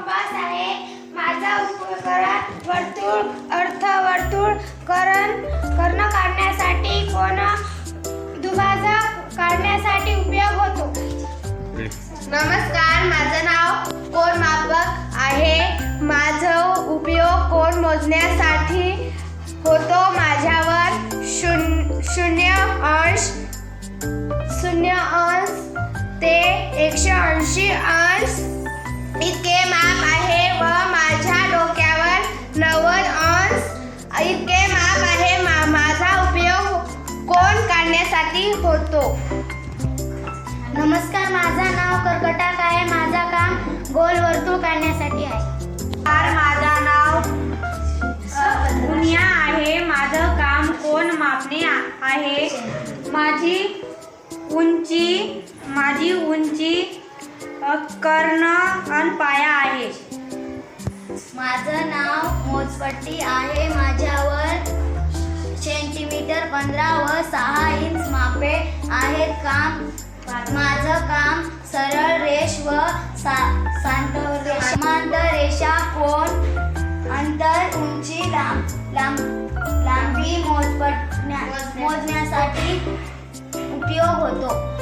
Compass आहे. माझा उपकरण वर्तुळ अर्धवर्तुळ करण कर्ण काढण्यासाठी कोण दुभाजक काढण्यासाठी उपयोग होतो. नमस्कार माझं नाव कोण मापक आहे? माझं उपयोग कोण मोजण्यासाठी होतो? माझ्यावर शून्य शून्य अंश शून्य अंश ते एकशे ऐंशी अंश काढण्यासाठी होतो. नमस्कार माझं नाव कर्कटाक आहे. माझा काम गोल वर्तुळ काढण्यासाठी आहे. फार माझा नाव पुनिया आहे. माझं काम कोण मापणे आहे? माझी उंची माझी उंची कर्ण आणि पाया आहे. माझं नाव मोजपट्टी आहे. माझ्यावर सेंटीमीटर पंधरा व सहा इंच सोपे आहेत काम. माझं काम सरळ रेष व सा- सांतर रेषा कोण? अंतर उंची लांब लांब लांबी मोजपटण्या मोजण्यासाठी उपयोग होतो.